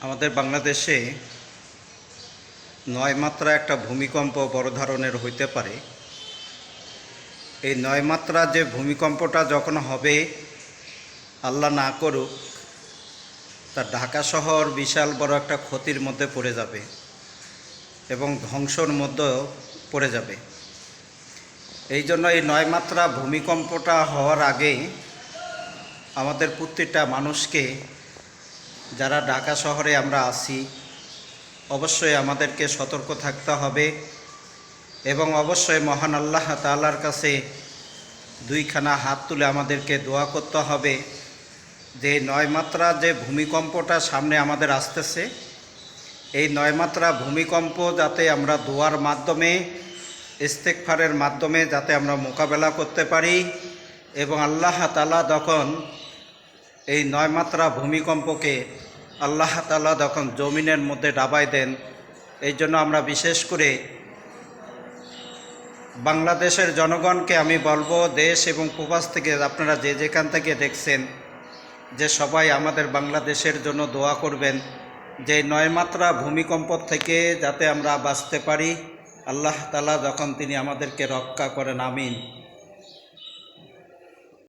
আমাদের বাংলাদেশে নয় মাত্রা একটা ভূমিকম্প বড় ধরনের হইতে পারে। এই নয় মাত্রা যে ভূমিকম্পটা যখন হবে, আল্লাহ না করুক তা ঢাকা শহর বিশাল বড় একটা ক্ষতির মধ্যে পড়ে যাবে এবং ধ্বংসর মধ্যেও পড়ে যাবে। এই জন্য এই নয় মাত্রা ভূমিকম্পটা হওয়ার আগে আমাদের প্রত্যেকটা মানুষকে যারা ঢাকা শহরে আমরা আসি অবশ্যই আমাদেরকে সতর্ক থাকতে হবে এবং অবশ্যই মহান আল্লাহ তাআলার কাছে দুইখানা হাত তুলে আমাদেরকে দোয়া করতে হবে যে নয় মাত্রা যে ভূমিকম্পটা সামনে আমাদের আসতেছে, এই নয় মাত্রা ভূমিকম্প যাতে আমরা দোয়ার মাধ্যমে ইস্তেকফারের মাধ্যমে যাতে আমরা মোকাবেলা করতে পারি এবং আল্লাহ তালা যখন এই নয় মাত্রা ভূমিকম্পকে আল্লাহ তালা যখন জমিনের মধ্যে ডাবাই দেন, এই জন্য আমরা বিশেষ করে বাংলাদেশের জনগণকে আমি বলব, দেশ এবং প্রবাস থেকে আপনারা যে যেখান থেকে দেখছেন, যে সবাই আমাদের বাংলাদেশের জন্য দোয়া করবেন, যে নয় মাত্রা ভূমিকম্প থেকে যাতে আমরা বাঁচতে পারি, আল্লাহ তালা যখন তিনি আমাদেরকে রক্ষা করেন, আমিন।